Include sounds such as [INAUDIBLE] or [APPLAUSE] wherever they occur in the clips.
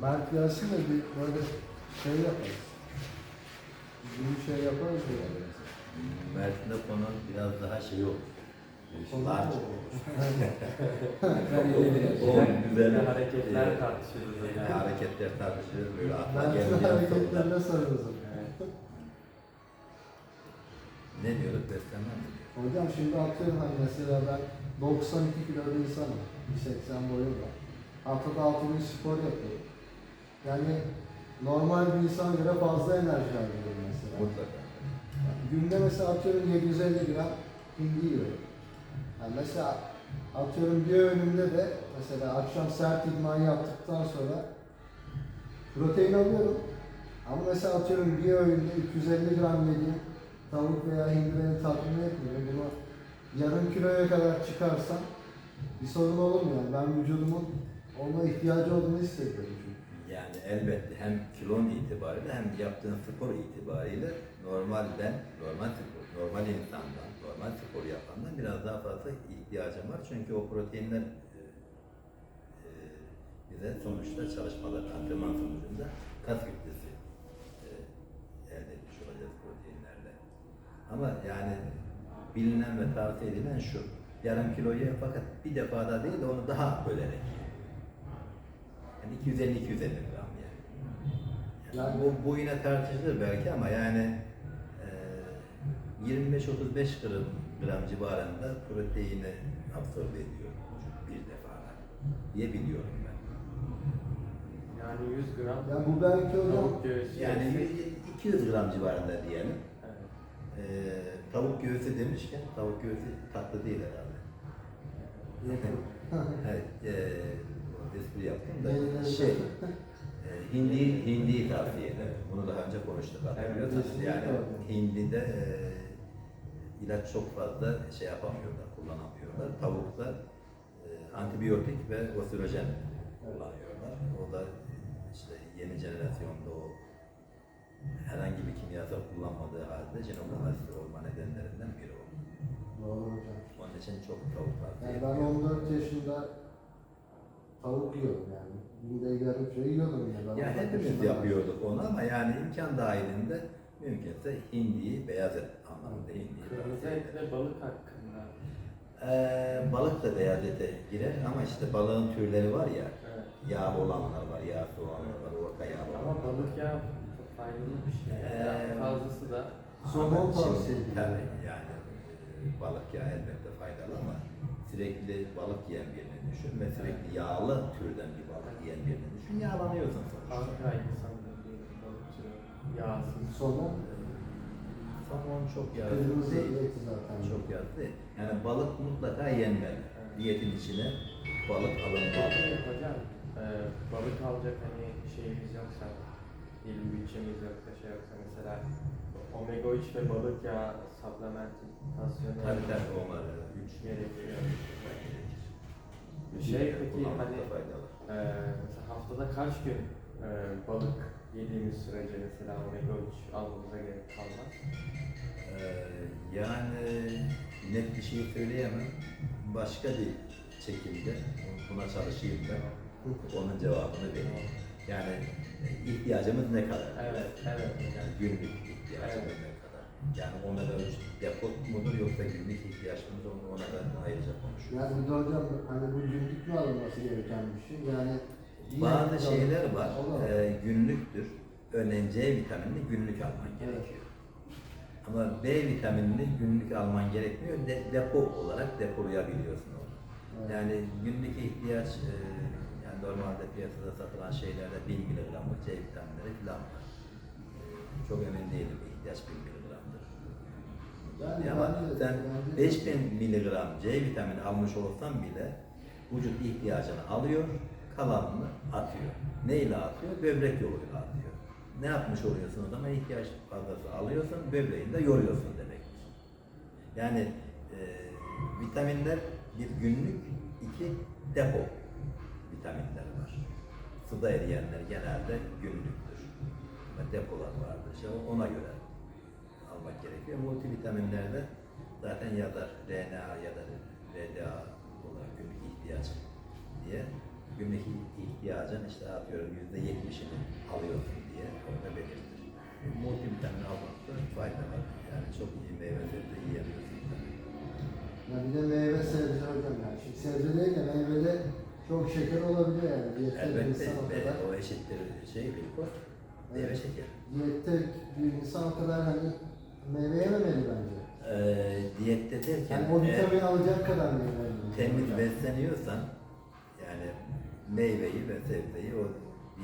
Mert gelsin de bir böyle şey yaparız. Bir şey yaparız ya. Mert'in de konu biraz daha şey oldu. [LAUGHS] Onlar Large. O O güzel hareketler e, tartışılır yani. hareketler tartışılır böyle akla Mert'in hareketlerine sarılırız. [LAUGHS] Ne diyoruz beslenme mi? Hocam şimdi atıyorum hani mesela ben 92 kilo bir insanım. 180 boyum var. Haftada 6 gün spor yapıyorum. Yani normal bir insan göre fazla enerji harcıyorum mesela. Mutlaka. Yani günde mesela atıyorum 750 gram hindi yiyorum. Yani mesela atıyorum bir öğünümde de mesela akşam sert idman yaptıktan sonra protein alıyorum. Ama mesela atıyorum bir öğünde 250 gram yediğim tavuk veya hindi beni tatmin etmiyor. Bunu yarım kiloya kadar çıkarsam bir sorun olur mu yani? Ben vücudumun ona ihtiyacı olduğunu hissediyorum. Yani elbette hem kilon itibariyle hem yaptığın spor itibariyle normalden, normal spor, normal insandan, normal spor yapandan biraz daha fazla ihtiyacım var. Çünkü o proteinler e, e, bize sonuçta çalışmalar, antrenman sonucunda kas kütlesi e, elde etmiş olacağız proteinlerle. Ama yani bilinen ve tavsiye edilen şu, yarım kiloyu fakat bir defada değil de onu daha bölerek. Yani 250-250 gram yani. yani bu, bu yine tartışılır belki ama yani e, 25-35 gram, gram civarında proteini absorbe ediyor bir defada diye biliyorum ben. Yani 100 gram Yani bu belki hocam tavuk göğsü. Yani yesek- 100 200 gram civarında diyelim. Evet. E, tavuk göğsü demişken tavuk göğsü tatlı değil herhalde. [LAUGHS] Evet, e, espri yaptım da şey, e, hindi, hindi tavsiye ederim. Bunu daha önce konuştuk hatırlıyorsanız. yani hindide e, ilaç çok fazla şey yapamıyorlar, kullanamıyorlar. Tavukta e, antibiyotik ve osirojen kullanıyorlar. O da işte yeni jenerasyonda o herhangi bir kimyasal kullanmadığı halde jenokonasiti olma nedenlerinden biri o. Doğru hocam. Onun için çok tavuk tavsiye Yani ben ediyorum. 14 yaşında tavuk yiyorum yani. Günde yarım şey yiyordum ya. Ben Ya 14 hepimiz yapıyorduk onu ama yani imkan dahilinde mümkünse hindiyi, beyaz et anlamında hindiyi Kırmızı et ve balık hakkında. Ee, balık da beyaz ete girer ama işte balığın türleri var ya, Evet. yağlı olanlar var, yağsız olanlar var, orta yağlı Ama olanlar var. balık çok faydalı bir şey. Ee, Yani fazlası da Somon Ama ediyorum. Tabii yani e, balık yağı elbette faydalı ama sürekli balık yiyen birini düşün ve sürekli yağlı türden bir balık yiyen birini düşün, yağlanıyorsun sonuçta. Balık türü. Yağsız. Somon Somon çok yağlı kırmızı değil. eti zaten. Çok yazdı. Yani balık mutlaka yenmeli. Evet. Diyetin içine balık alınmalı. Hocam, e, balık alacak hani şeyimiz yoksa, diyelim bütçemiz yoksa şey yoksa mesela omega 3 ve balık yağı supplementasyonu Tabii tabii onları üç gerekiyor. Şey peki hani da e, mesela haftada kaç gün e, balık yediğimiz sürece mesela omega 3 almamıza gerek kalmaz? Ee, yani net bir şey söyleyemem. Başka bir şekilde buna çalışayım ben. Onun cevabını vereyim. Yani ihtiyacımız ne kadar? Evet, evet. Yani günlük ihtiyacımız Evet. ne kadar? Yani ona da üç depo mudur yoksa günlük ihtiyaçımız onu ona da ayrıca konuşuyoruz. Yani de hocam hani bu günlük mü alınması gereken bir şey? Yani Bazı şeyler var, e, günlüktür. Örneğin C vitaminini günlük alman Evet. gerekiyor. Ama B vitaminini günlük alman gerekmiyor, de, depo olarak depolayabiliyorsun onu. Evet. Yani günlük ihtiyaç, e, yani normalde piyasada satılan şeylerde 1000 miligramlık C vitaminleri falan var. E, çok emin değilim, ihtiyaç 1000 miligramdır. Yani Ama sen bence- 5000 miligram C vitamini almış olsan bile vücut ihtiyacını alıyor, kalanını atıyor. Neyle atıyor? Böbrek yoluyla atıyor. Ne yapmış oluyorsun o zaman? İhtiyaç fazlası alıyorsun, böbreğini de yoruyorsun demektir. Yani e, vitaminler bir günlük, iki depo vitaminler var. Suda eriyenler genelde günlüktür. Depolar vardır. İşte ona göre almak gerekiyor. Multivitaminlerde zaten yazar RNA ya da RDA olarak günlük ihtiyaç diye günlük ihtiyacın işte atıyorum yüzde işini alıyorsun diye orada belirtir. Multivitamin almakta fayda var. Yani çok iyi meyve sebze yiyemiyorsun. Ya bir de meyve sebze hocam yani. Şimdi sebze değil de meyvede çok şeker olabiliyor yani. Diyette Elbette o ve kadar. o eşittir şey meyve Evet. şeker. Diyette bir insan o kadar hani meyve yememeli bence. Ee, diyette derken Yani o eğer vitamin alacak kadar meyve yemeli. temiz besleniyorsan yani meyveyi ve sebzeyi o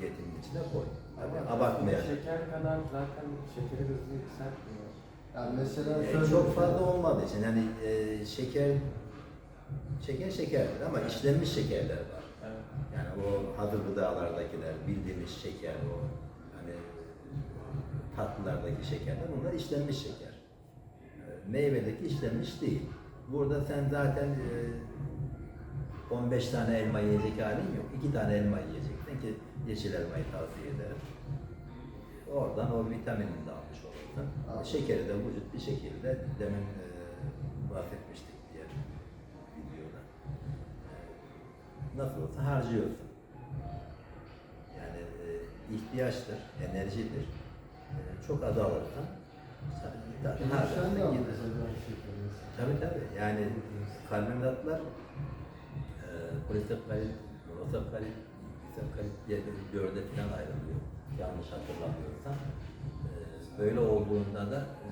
diyetinin içine koy. Tabii Ama abartmayalım. Şeker kadar zaten şekeri hızlı yükseltmiyor. Yani mesela Ee, şöyle çok düşün. fazla olmadığı için yani e, şeker şeker şekerdir ama işlenmiş şekerler var. Evet. Yani o hazır gıdalardakiler, bildiğimiz şeker, o tatlılardaki şekerler bunlar işlenmiş şeker. Ee, Meyvedeki işlenmiş değil. Burada sen zaten e, 15 tane elma yiyecek halin yok. 2 tane elma yiyeceksin ki yeşil elmayı tavsiye ederim. Oradan o vitaminini de almış olursun. Şekeri de vücut bir şekilde demin e, bahsetmiştik diğer videoda. E, nasıl olsa harcıyorsun. Yani e, ihtiyaçtır, enerjidir. Çok az alırsan zaten alıyorsun gider. Tabii tabii. Yani karbonhidratlar e, polisakkarit, monosakkarit, disakkarit diye bir dörde falan ayrılıyor. Yanlış hatırlamıyorsam. E, böyle olduğunda da e,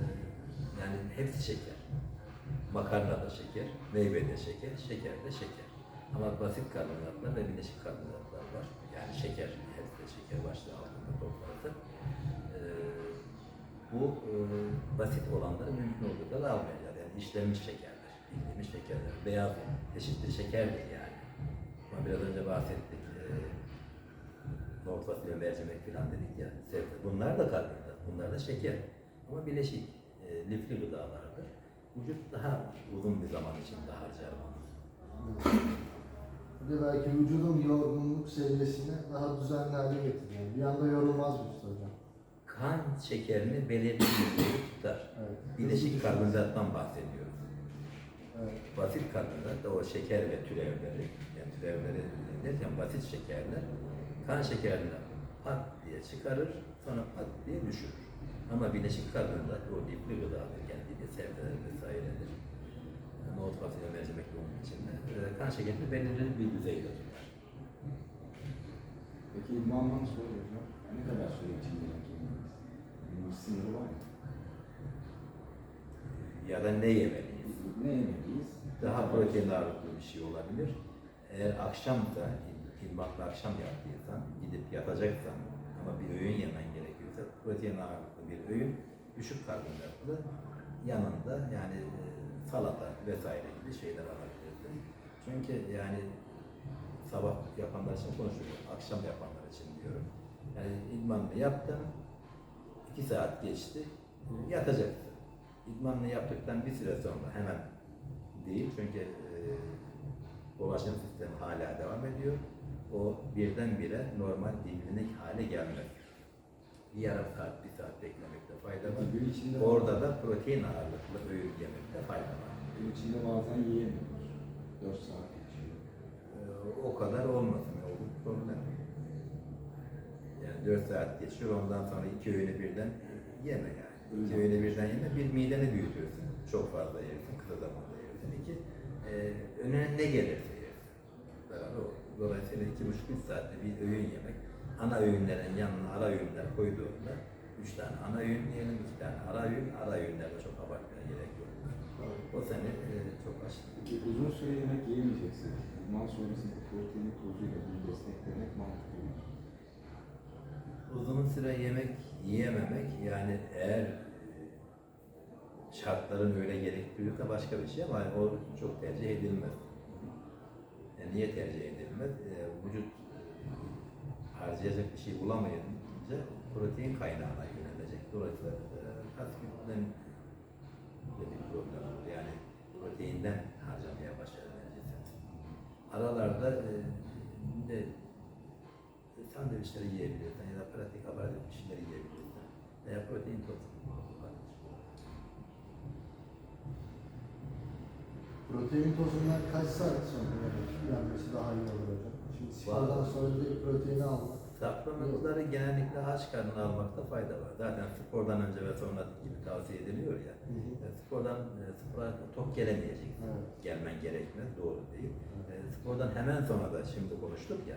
yani hepsi şeker. Makarna da şeker, meyve de şeker, şeker de şeker. Ama basit karbonhidratlar ve bileşik karbonhidratlar var. Yani şeker, hepsi de şeker başlığı altında toplarsa. Bu e, basit olanları mümkün olduğu kadar almayacağız. Yani işlenmiş şekerler, bildiğimiz şekerler. Beyaz eşittir şeker değil yani. Ama biraz önce bahsettik. E, nohut fasulye, mercimek falan dedik ya. Sebze. Bunlar da karbonhidrat, bunlar da şeker. Ama bileşik, e, lifli gıdalardır. Vücut daha uzun bir zaman içinde harcar bunu. Bir de belki vücudun yorgunluk seviyesini daha düzenli hale getirir. Yani bir anda yorulmaz vücut hocam. Kan şekerini belirli bir tutar. Evet. Bileşik karbonhidrattan bahsediyoruz. Evet. Basit karbonhidrat da o şeker ve türevleri, yani türevleri derken basit şekerler kan şekerini pat diye çıkarır, sonra pat diye düşürür. Ama bileşik karbonhidrat o lifli gıdadır, de sebzeler vesairedir. Nohut fasulye mercimek onun içinde. Ee, kan şekerini belirli bir düzeyde tutar. Peki İdmandan sonra hocam ne kadar süre için yemek yemeliyiz? Bunun bir sınırı var mı? Ya da ne yemeliyiz? Ne yemeliyiz? Daha protein ağırlıklı bir şey olabilir. Eğer akşam da ilmakla akşam yaptıysan, gidip yatacaksan ama bir öğün yemen gerekiyorsa protein ağırlıklı bir öğün, düşük karbonhidratlı yanında yani e, salata vesaire gibi şeyler alabilirsin. Çünkü yani sabah yapanlar için konuşuyorum, akşam yapanlar için diyorum. Yani idmanını yaptın, iki saat geçti, yatacaksın. İdmanını yaptıktan bir süre sonra hemen değil çünkü e, dolaşım sistemi hala devam ediyor. O birdenbire normal dinlinik hale gelmez. Bir yarım saat, bir saat beklemekte fayda var. Gün içinde Orada da protein ağırlıklı öğün yemekte fayda var. gün içinde bazen yiyemiyoruz. 4 saat geçiyor. Ee, o kadar olmasın o problem. Yani 4 saat geçiyor ondan sonra iki öğünü birden yeme yani. İki öğünü birden yeme bir mideni büyütüyorsun. Çok fazla yersin, kısa zamanda yersin. İki, e, önüne ne gelirse yersin. Dolayısıyla iki buçuk üç saatte bir öğün yemek. Ana öğünlerin yanına ara öğünler koyduğunda üç tane ana öğün diyelim, iki tane ara öğün. Ara öğünlerde çok abartmaya gerek yok. O seni e, çok açtı. Uzun süre yemek yiyemeyeceksek, idman sonrasında protein tozuyla bunu desteklemek mantıklı? Uzun süre yemek yiyememek yani eğer e, şartların öyle gerektiriyorsa başka bir şey ama o çok tercih edilmez. Yani niye tercih edilmez? E, vücut harcayacak bir şey bulamayınca protein kaynağına yönelecek. Dolayısıyla e, kas kütlen bir problem olur. Yani proteinden harcamaya başlar enerjisi. Aralarda e, de sandviçleri yiyebilirsin ya da pratik aparatif bir şeyler yiyebilirsin. Veya protein tozu. Protein tozundan kaç saat sonra yenmesi daha iyi olur hocam? Şimdi spordan sonra direkt proteini almak. Supplementları genellikle aç karnına almakta fayda var. Zaten spordan önce ve sonra gibi tavsiye ediliyor ya. Hı hı. E, Spordan e, spora tok gelemeyeceksin. Evet. Gelmen gerekmez, doğru değil. E, spordan hemen sonra da şimdi konuştuk ya,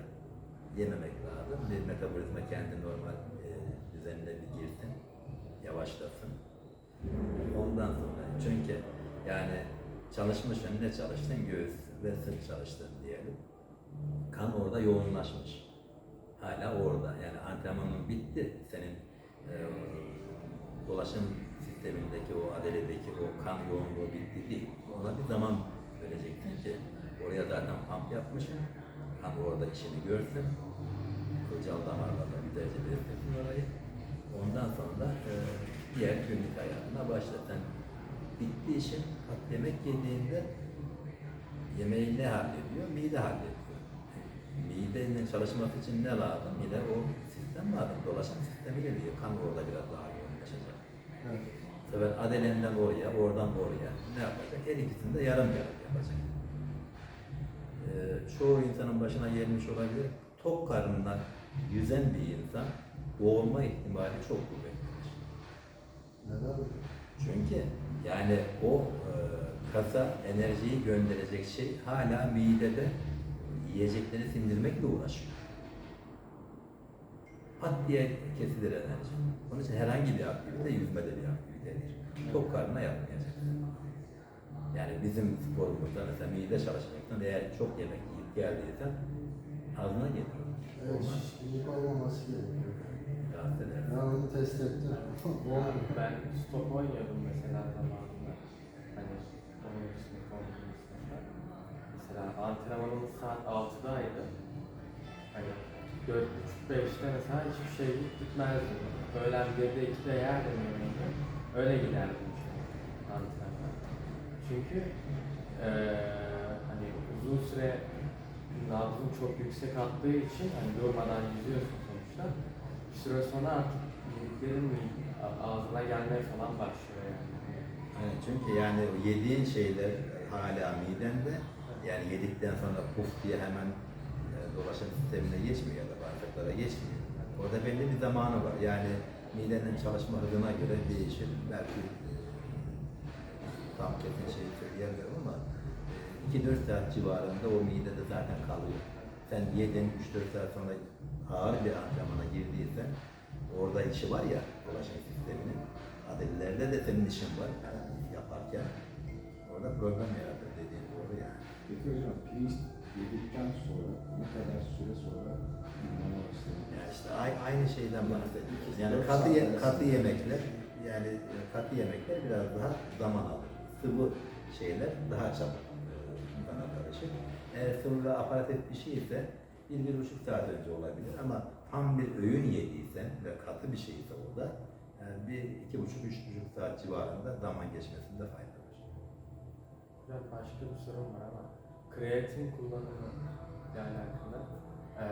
yememek lazım. Bir metabolizma kendi normal e, düzenine bir girsin, yavaşlasın. Ondan sonra çünkü yani çalışmışsın, ne çalıştın? Göğüs ve sırt çalıştın diyelim. Kan orada yoğunlaşmış. Hala orada. Yani antrenmanın bitti. Senin e, dolaşım sistemindeki o adeledeki o kan yoğunluğu bitti değil. Ona bir zaman vereceksin ki oraya zaten pump yapmışsın. Kan orada işini görsün. Kılcal damarlarla güzelce beslesin orayı. Ondan sonra e, diğer günlük hayatına başla. Sen bitti işin. Yemek yediğinde yemeği ne hallediyor? Mide hallediyor. Midenin çalışması için ne lazım? Mide o sistem lazım. Dolaşım sistemi geliyor. Kan orada biraz daha yoğunlaşacak. Evet. Sefer adelenden oraya, oradan oraya ne yapacak? Her ikisini de yarım yarım yapacak. Çoğu insanın başına gelmiş olabilir. Tok karnına yüzen bir insan boğulma ihtimali çok kuvvetlidir. Neden? Çünkü yani o e, kasa enerjiyi gönderecek şey hala midede yiyecekleri sindirmekle uğraşıyor. Pat diye kesilir enerji. Onun için herhangi bir aktivite yüzmede bir aktivitedir. Tok karnına yapmayacak. Yani bizim sporumuzda mesela mide çalışmaktan eğer çok yemek yiyip geldiysen ağzına getir. Evet, şişkinlik olmaması gerekiyor. Rahatsız eder. Ben onu test ettim. [LAUGHS] Olmadı. Ben stop oynuyordum mesela zamanında. Hani onun için konusunda. Mesela antrenmanımız saat 6'daydı. Hani 4.30-5'te mesela hiçbir şey gitmezdim. Öğlen 1'de 2'de yerdim yemeğimi. Öyle giderdim antrenman. Çünkü eee hani uzun süre nabzın çok yüksek attığı için hani durmadan yüzüyorsun sonuçta. Bir süre sonra artık ağzına gelmeye falan başlıyor yani. Yani çünkü yani yediğin şeyler hala midende yani yedikten sonra puf diye hemen e, dolaşım sistemine geçmiyor ya da bağırsaklara geçmiyor. Orada belli bir zamanı var. Yani midenin çalışma hızına göre değişir. Belki e, tam kesin şeyi söyleyemiyorum ama 2-4 saat civarında o midede zaten kalıyor. Sen yedin 3-4 saat sonra ağır bir antrenmana girdiysen orada işi var ya dolaşım sisteminin adelelerde de senin işin var yani yaparken orada problem yaratır dediğin doğru yani. Peki hocam pirinç yedikten sonra ne kadar süre sonra idmana başlayalım? Yani işte ay- aynı şeyden bahsediyoruz. Yani katı, ye- katı yemekler yani katı yemekler biraz daha zaman alır. Sıvı şeyler daha çabuk e, karışır. Eğer ve aparatif bir şey ise bir, bir buçuk saat önce olabilir ama tam bir öğün yediysen ve katı bir şeyse o da yani bir iki buçuk, üç buçuk saat civarında zaman geçmesinde fayda var. Hocam başka bir sorum var ama kreatin kullanımı ile alakalı. Ee,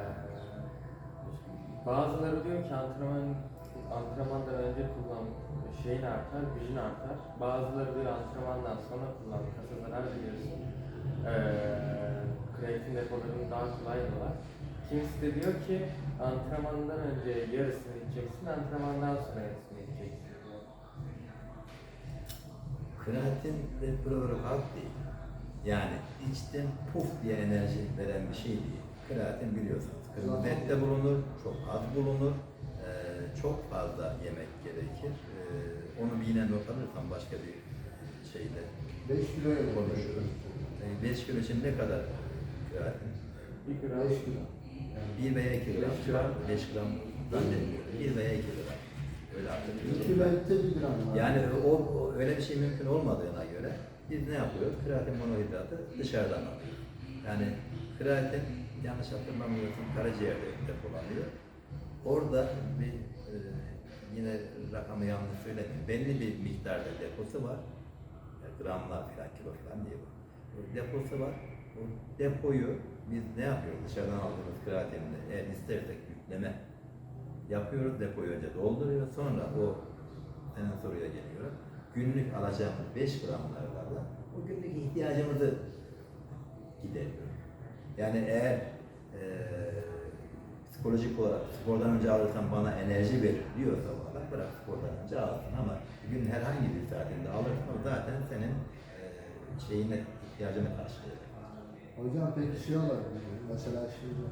bazıları diyor ki antrenman antrenmandan önce kullan şeyin artar, gücün artar. Bazıları diyor antrenmandan sonra kullan, kasa zarar veriyorsun. Ee, kreatin depolarını daha kolay var. Kimisi de diyor ki antrenmandan önce yarısını içeceksin, antrenmandan sonra yarısını içeceksin. Kreatin ve prorokalt değil. Yani içten puf diye enerji veren bir şey değil. Kreatin biliyorsunuz. Kırmızı ette bulunur, çok az bulunur. Ee, çok fazla yemek gerekir. Ee, onu bir yine not alırsan başka bir şeyle 5 kilo yedim. konuşuruz. 5 kilo için ne kadar kreatin? Bir gram 5 kilo. 1 veya 2 gram. Beş gram. 5 gram zannetmiyorum. 1 veya 2 gram. Öyle 2 kilo ette 1 gram var. Yani o, o öyle bir şey mümkün olmadığına göre biz ne yapıyoruz? Kreatin monohidratı dışarıdan alıyoruz. Yani kreatin yanlış hatırlamıyorsam karaciğerde depolanıyor. Orada bir e, yine rakamı yanlış söylemeyeyim. Belli bir miktarda deposu var. Yani gramlar falan, kilo falan diye bu. Deposu var. O depoyu biz ne yapıyoruz? Dışarıdan aldığımız kreatinle eğer istersek yükleme yapıyoruz. Depoyu önce dolduruyor. Sonra o senin soruya geliyorum. Günlük alacağımız 5 gramlarla o günlük ihtiyacımızı gideriyor. Yani eğer eee psikolojik olarak spordan önce alırsam bana enerji verir diyorsa bu adam bırak spordan önce alsın ama gün herhangi bir saatinde alırsan zaten senin e, şeyine ihtiyacını karşılayacak. Hocam peki şey olabilir mi? Mesela şimdi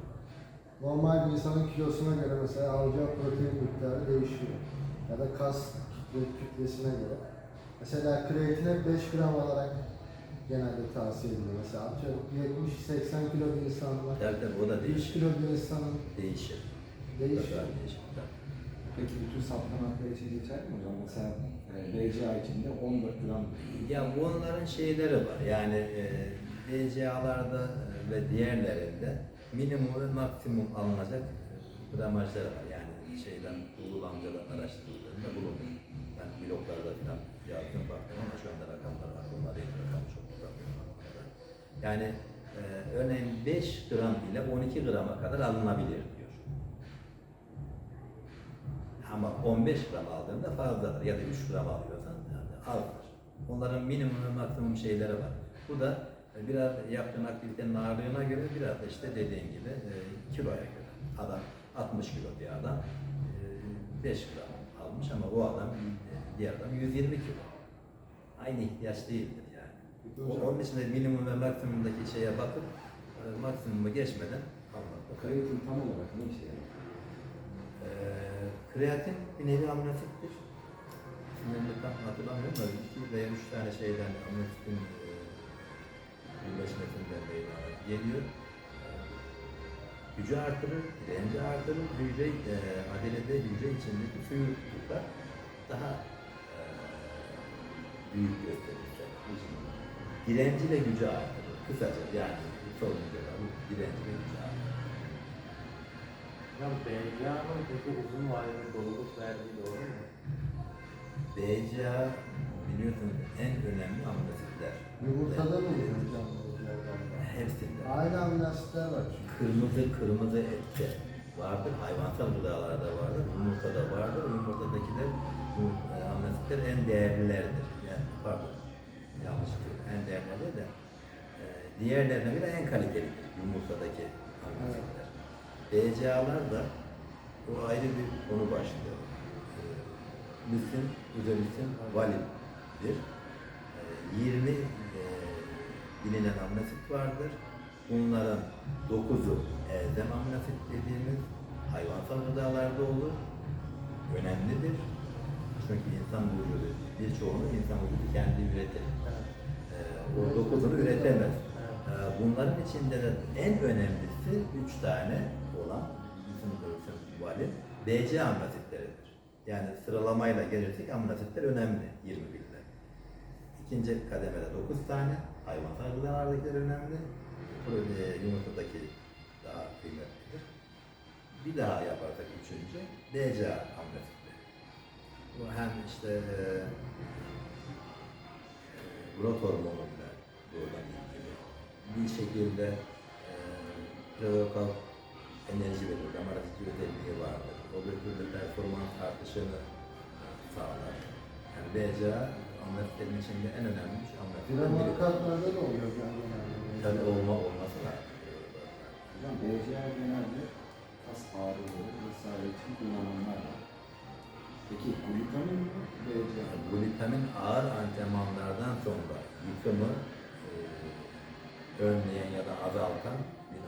normal bir insanın kilosuna göre mesela alacağı protein miktarı değişiyor. Ya da kas kitle, kütlesine göre. Mesela kreatine 5 gram alarak genelde tavsiye edilir. Mesela atıyorum 70-80 kilo bir insan var. Tabii tabii o da 100 değişir. kilo bir insanın Değişir. değişir. Tabii. Peki bütün supplementler için geçerli mi hocam? Mesela BCA içinde 14 gram Ya bunların şeyleri var. Yani e, DCA'larda ve diğerlerinde minimum ve maksimum alınacak gramajları var. Yani şeyden Google amcadan araştırdığında bulunur. Ben bloglarda falan yazdım baktım ama şu anda rakamlar var. Bunlar değil rakam çok bulamıyorum. Yani e, örneğin 5 gram ile 12 grama kadar alınabilir diyor. Ama 15 gram aldığında fazladır ya da 3 gram alıyorsan yani azdır. Onların minimum ve maksimum şeyleri var. Bu da e, biraz yaptığın aktivitenin ağırlığına göre biraz da işte dediğin gibi e, kiloya göre. Adam 60 kilo bir adam e, 5 gram almış ama o adam e, diğer adam 120 kilo. Aynı ihtiyaç değildir yani. O- Onun için de minimum ve maksimumdaki şeye bakıp e, maksimumu geçmeden almak. kreatin tam olarak ne işe yarıyor? Ee, kreatin bir nevi aminoasittir. Sınırını tam hatırlamıyorum da iki veya üç tane şeyden aminoasitin e, birleşmesinden geliyor. Ee, gücü artırır, direnci artırır, hücre, e, adelede hücre içindeki suyu daha e, büyük gösterir. Direnci ve gücü artırır. Kısaca yani sorunca bu direnci ve gücü. Hocam BCA'nın peki uzun vadede doluluk verdiği doğru mu? BCA biliyorsunuz en önemli aminoasitler. Yumurtada mı Evet. oluyor hocam? Hepsinde. Aynı aminoasitler var çünkü. Kırmızı kırmızı ette vardır, hayvansal gıdalarda vardır, yumurtada vardır. Yumurtadakiler bu e, aminoasitler en değerlileridir. Yani pardon, yanlış. En değerlileri de e, diğerlerine göre en kalitelidir yumurtadaki aminoasitler. BCA'lar da bu ayrı bir konu başlıyor. E, Lisin, üzerisin, valindir. E, 20 e, bilinen aminoasit vardır. Bunların 9'u elzem aminoasit dediğimiz hayvansal gıdalarda olur. Önemlidir. Çünkü insan vücudu birçoğunu insan vücudu kendi üretir. E, o 9'unu üretemez. Ee, Bunların içinde de en önemlisi üç tane olan bizim valin BC aminoasitleridir. Yani sıralamayla gelirsek aminoasitler önemli 20 binde. İkinci kademede 9 tane hayvansal gıdalardakiler önemli. Protein yumurtadaki daha kıymetlidir. Bir daha yaparsak üçüncü BCA aminoasitleri. Bu hem işte e, growth hormonuyla doğrudan ilgili. Bir şekilde e, enerji verir, damar açıcı özelliği vardır. O bir türlü performans artışını sağlar. Yani BCA ameliyetin içinde en önemli üç ameliyetten biri. Premarkatlarda da oluyor genelde. Tabii olma olması lazım. Hocam BCA genelde kas ağrıları vesaire için kullananlar var. Peki glutamin mi BCA? Yani glutamin ağır antrenmanlardan sonra yıkımı e, önleyen ya da azaltan bir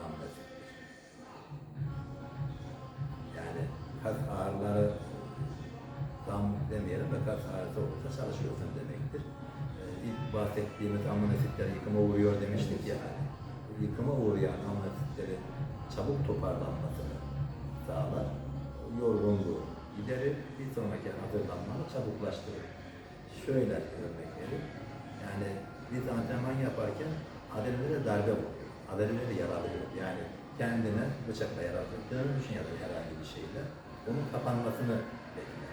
çalışıyorsun demektir. E, ilk bahsettiğimiz aminoasitler yıkıma uğruyor demiştik ya hani. Yıkıma uğrayan aminoasitlerin çabuk toparlanmasını sağlar. Yorgunluğu giderir. Bir sonraki hazırlanmanı çabuklaştırır. Şöyle örnek vereyim. Yani biz antrenman yaparken adrenalere darbe vuruyor. Adrenaleri yaralıyor. Yani kendine bıçakla yaraladığını düşün ya da herhangi bir şeyle. Onun kapanmasını bekle.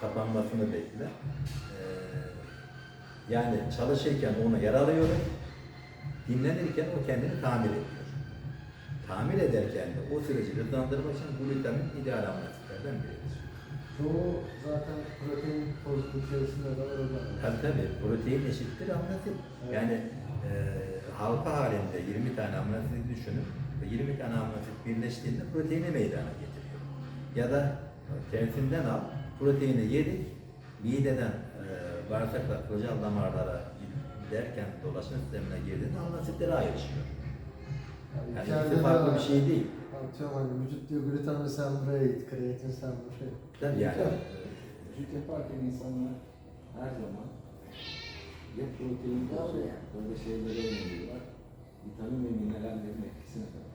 Kapanmasını bekle. Ee, yani çalışırken onu yaralıyor. Dinlenirken o kendini tamir ediyor. Tamir ederken de o süreci hızlandırmak için glutamin ideal aminoasitlerden biridir. Çoğu zaten protein tozu içerisinde de var. Tabii tabii protein eşittir aminoasit. Evet. Yani e, halka halinde 20 tane aminoasit düşünün. Bu 20 tane amino asit birleştiğinde proteini meydana getiriyor. Ya da tersinden al, proteini yedik, mideden e, bağırsaklar, kılcal damarlara giderken dolaşım sistemine girdiğinde amino asitleri ayrışıyor. Yani içeride ikisi farklı bir şey değil. Atıyorum hani vücut diyor glutamine sen buraya git, kreatin sen buraya. Tabii yani. Tabii. Vücut yaparken insanlar her zaman ya protein tozu, böyle şeylere yöneliyorlar. Vitamin ve minerallerin etkisine kadar.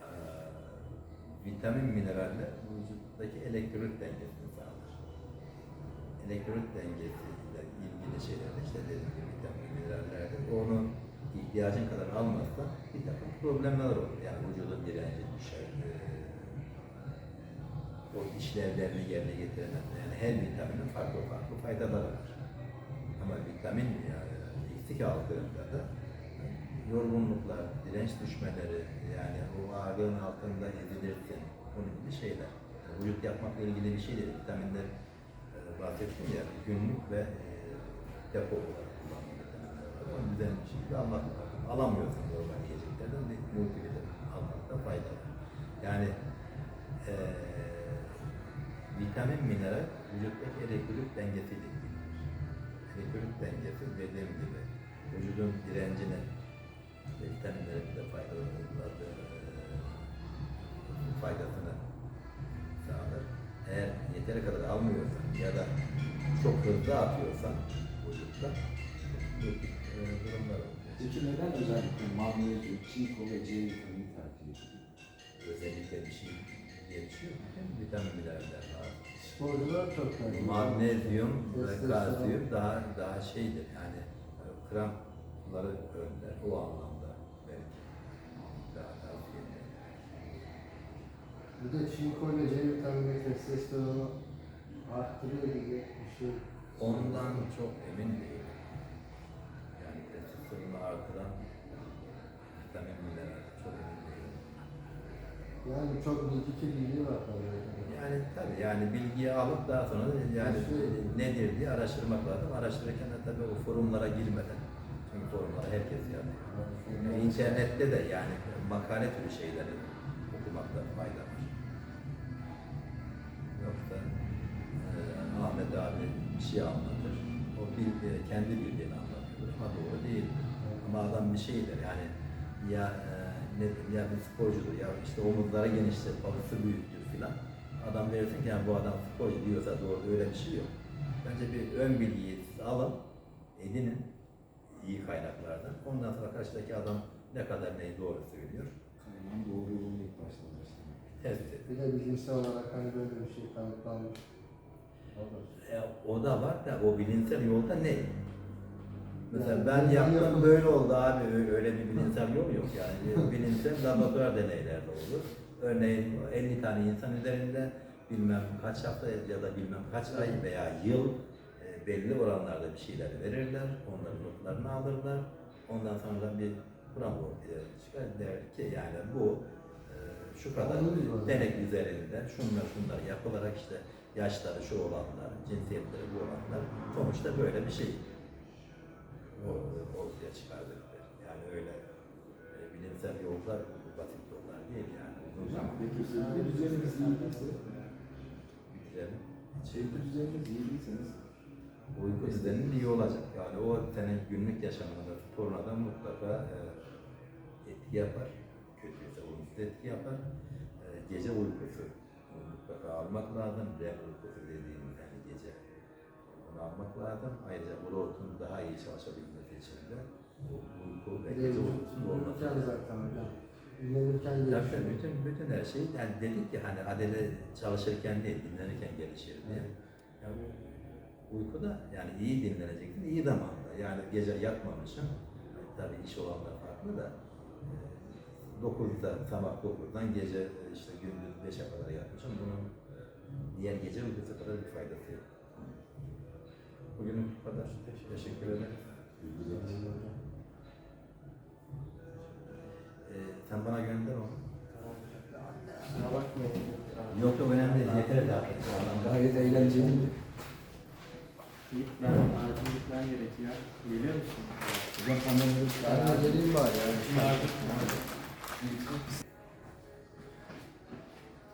Ee, vitamin mineraller vücuttaki elektrolit dengesini sağlar. Elektrolit dengesiyle ilgili şeyler işte dediğim gibi vitamin minerallerde onu ihtiyacın kadar almazsa bir takım problemler olur. Yani vücudun direnci düşer. ee, o işlevlerini yerine getiremez. Yani her vitaminin farklı farklı faydaları var. Ama vitamin yani eksik aldığında da yorgunluklar, direnç düşmeleri, yani o ağırlığın altında ezilirsin, bunun gibi şeyler. Vücut yapmakla ilgili bir şey değil. Vitaminler e, bahsettim ya, günlük ve e, depo olarak kullanılan vitaminler. Ama düzenli bir şekilde almak lazım. Normal yiyeceklerden bir multivitamin almakta fayda var. Yani e, vitamin, mineral vücuttaki elektrolit dengesiyle ilgilidir. Elektrolit dengesi dediğim gibi vücudun direncini ve vitaminlerin de faydalı faydasını sağlar. Eğer yeteri kadar almıyorsan ya da çok hızlı atıyorsan vücutta bu e, durumlar oluyor. Peki neden özellikle magnezyum, çinko ve C vitamini tercih ediliyor? Özellikle bir şey geçiyor. Vitamin mineraller var. Sporcular çok tercih ediyor. Magnezyum ve kalsiyum daha daha şeydir yani e, krampları önler o anlamda belki daha tavsiye Bir de çinko ile C vitamini testosteronu arttırıyor gibi bir şey. Ondan çok emin değilim. Yani testosteronu artıran vitamin mineral çok emin değilim. Yani çok bilgi bilgi var tabii. Yani tabii yani bilgiyi alıp daha sonra da yani nedir diye araştırmak lazım. Araştırırken de tabii o forumlara girmeden çünkü forumlara herkes yani. Yani İnternette de yani makale türü şeyleri okumakta fayda Ahmet abi bir şey anlatır. O bildi, kendi bildiğini anlatıyor ama doğru değildir. Ama adam bir şeydir yani ya e, ne diyeyim, ya bir sporcudur ya işte omuzları geniştir, babası büyüktür filan. Adam verirsin ki yani bu adam sporcu diyorsa doğru öyle bir şey yok. Bence bir ön bilgiyi siz alın, edinin iyi kaynaklardan. Ondan sonra karşıdaki adam ne kadar neyi doğru söylüyor Kaynağın doğru yolunu ilk başta edin. Bir de bilimsel olarak hani böyle bir şey kanıtlanmış. E, o da var da o bilimsel yolda ne? Mesela Yani ben yaptım böyle oldu abi öyle, bir bilimsel yol yok yani [LAUGHS] bilimsel laboratuvar deneylerde olur. Örneğin 50 tane insan üzerinde bilmem kaç hafta ya da bilmem kaç ay veya yıl e, belli oranlarda bir şeyler verirler, onların notlarını alırlar. Ondan sonra bir kuram ortaya çıkar der ki yani bu e, şu kadar denek üzerinde şunlar şunlar yapılarak işte yaşları şu olanlar, cinsiyetleri bu olanlar sonuçta böyle bir şey ortaya çıkardı. Yani öyle e, bilimsel yollar basit yollar değil yani. Uzun zaman peki uyku düzeniniz iyi değilse, bitirelim. uyku düzeniniz iyi değilseniz Uyku düzenin iyi olacak. Yani o senin günlük yaşamında sporuna da mutlaka e, etki yapar. Kötüyse olumsuz etki yapar. E, gece uykusu mutlaka almak lazım. REM uykusu dediğimiz yani gece onu almak lazım. Ayrıca blotun daha iyi çalışabilmesi için de uyku ve gece uykusunun olması lazım. zaten hocam. Tabii gelişiyor. tabii, bütün, bütün her şey, yani dedik ki hani adele çalışırken değil, dinlenirken gelişir diye. Yani uykuda yani iyi dinleneceksin, iyi zamanda. Yani gece yatmamışım, tabii iş olanlar farklı da, e, 9'da, sabah 9'dan gece e, işte gündüz 5'e kadar yatmışım. Bunun e, diğer gece uykusu kadar bir faydası yok. Bugünün bu kadar. Teşekkür ederim. E, sen bana gönder onu. Bakmayın. Yok yok önemli değil. Yeter zaten. gayet eğlenceli. Ben acil gitmem gerekiyor. Geliyor musun? Hocam kamerayı Ben de geleyim bari yani. Yardım. Thank you.